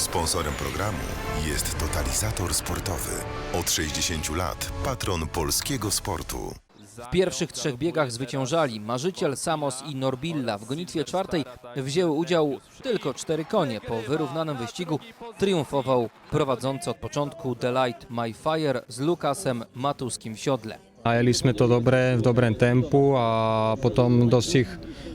Sponsorem programu jest Totalizator Sportowy. Od 60 lat patron polskiego sportu. W pierwszych trzech biegach zwyciężali Marzyciel, Samos i Norbilla. W gonitwie czwartej wzięły udział tylko cztery konie. Po wyrównanym wyścigu triumfował prowadzący od początku Delight My Fire z Lukasem Matuskim w siodle. Najeli sme to dobre, v dobrém tempu a potom dosť ich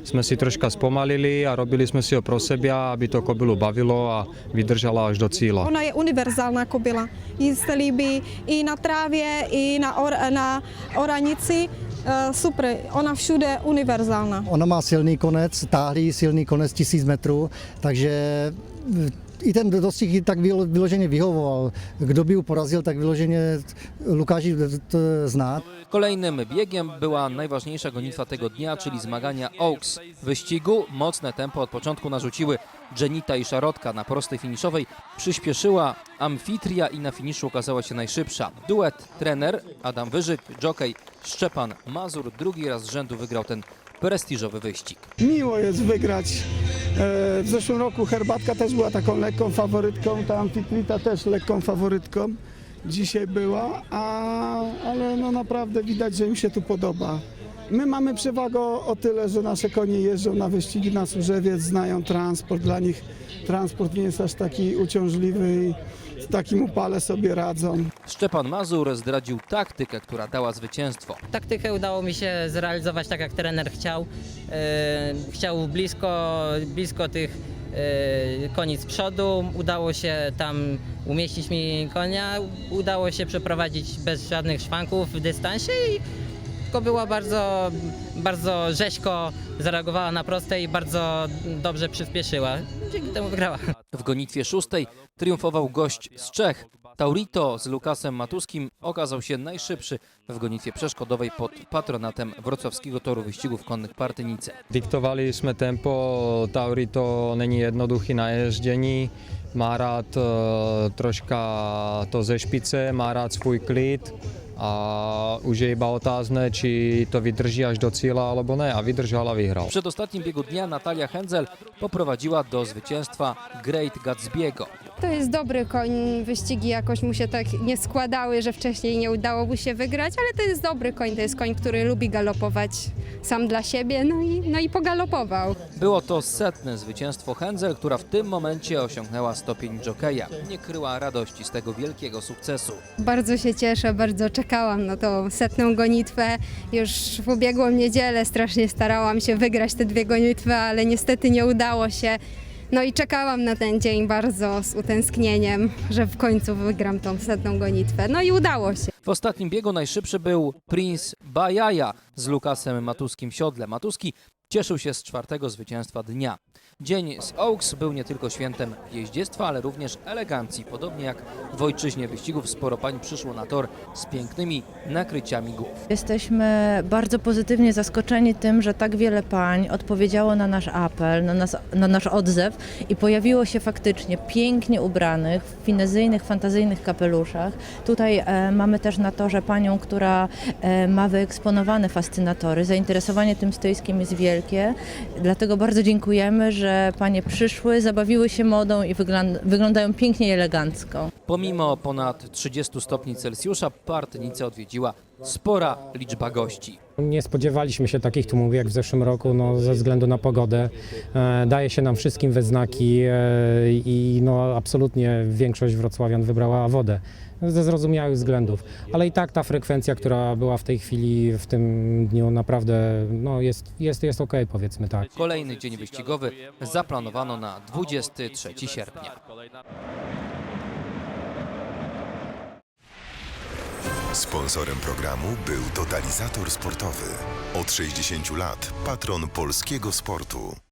sme si troška spomalili a robili sme si ho pro seba, aby to kobylu bavilo a vydržala až do cíla. Ona je univerzální kobila. Jí se líbí i na trávě, i na, or, na oranici. Eh, Super, ona všude univerzální. Ona má silný konec, táhlý silný konec 1000 metrů, takže i ten dostih tak vyloženě vyhovoval. Kdo by ju porazil, tak vyloženě Lukáši to znát. Kolejnym biegiem była najważniejsza gonitwa tego dnia, czyli zmagania Oaks. W wyścigu mocne tempo od początku narzuciły Jenita i Szarotka. Na prostej finiszowej przyspieszyła Amfitria i na finiszu okazała się najszybsza. Duet trener Adam Wyżyk, jockey Szczepan Mazur drugi raz z rzędu wygrał ten prestiżowy wyścig. Miło jest wygrać. E, W zeszłym roku Herbatka też była taką lekką faworytką, ta Amfitrita też lekką faworytką. Dzisiaj była, a, ale no naprawdę widać, że im się tu podoba. My mamy przewagę o tyle, że nasze konie jeżdżą na wyścigi na Służewiec, znają transport. Dla nich transport nie jest aż taki uciążliwy i w takim upale sobie radzą. Szczepan Mazur zdradził taktykę, która dała zwycięstwo. Taktykę udało mi się zrealizować tak, jak trener chciał. E, chciał blisko, blisko tych e, koni z przodu. Udało się tam umieścić mi konia. Udało się przeprowadzić bez żadnych szwanków w dystansie i była bardzo, bardzo rzeźko zareagowała na prostej i bardzo dobrze przyspieszyła. Dzięki temu wygrała. W gonitwie szóstej triumfował gość z Czech. Taurito z Lukasem Matuskim okazał się najszybszy w gonitwie przeszkodowej pod patronatem wrocławskiego toru wyścigów konnych Partynice. Diktovali sme tempo, Tauri to není jednoduchý na ježdění, má rád eh, troška to ze špice, má rád svůj klid a už je iba otázne, či to vydrží až do cíla alebo ne a vydržal a vyhral. W przedostatnim biegu dnia Natalia Hędzel poprowadziła do zwycięstwa Great Gatsby'ego. To jest dobry koń, wyścigi jakoś mu się tak nie składały, że wcześniej nie udało mu się wygrać, ale to jest dobry koń, to jest koń, który lubi galopować sam dla siebie, no i, no i pogalopował. Było to setne zwycięstwo Hędzel, która w tym momencie osiągnęła stopień jokeja. Nie kryła radości z tego wielkiego sukcesu. Bardzo się cieszę, bardzo czekałam na tą setną gonitwę. Już w ubiegłą niedzielę strasznie starałam się wygrać te dwie gonitwy, ale niestety nie udało się. No i czekałam na ten dzień bardzo z utęsknieniem, że w końcu wygram tą setną gonitwę. No i udało się. W ostatnim biegu najszybszy był Prince Bajaja z Lukasem Matuskim siodle. Matuski cieszył się z czwartego zwycięstwa dnia. Dzień z Oaks był nie tylko świętem jeździectwa, ale również elegancji. Podobnie jak w ojczyźnie wyścigów sporo pań przyszło na tor z pięknymi nakryciami głów. Jesteśmy bardzo pozytywnie zaskoczeni tym, że tak wiele pań odpowiedziało na nasz apel, na, nas, na nasz odzew i pojawiło się faktycznie pięknie ubranych, w finezyjnych, fantazyjnych kapeluszach. Tutaj e, mamy też na torze panią, która e, ma wyeksponowane fascynatory. Zainteresowanie tym stoiskiem jest wielkie, dlatego bardzo dziękujemy, że panie przyszły, zabawiły się modą i wygląd- wyglądają pięknie i elegancko. Pomimo ponad 30 stopni Celsjusza, Partynicę odwiedziła spora liczba gości. Nie spodziewaliśmy się takich tłumów jak w zeszłym roku no, ze względu na pogodę. E, daje się nam wszystkim we znaki e, i no, absolutnie większość wrocławian wybrała wodę ze zrozumiałych względów. Ale i tak ta frekwencja, która była w tej chwili, w tym dniu naprawdę no, jest, jest, jest okej powiedzmy tak. Kolejny dzień wyścigowy zaplanowano na 23 sierpnia. Sponsorem programu był Totalizator Sportowy. Od 60 lat patron polskiego sportu.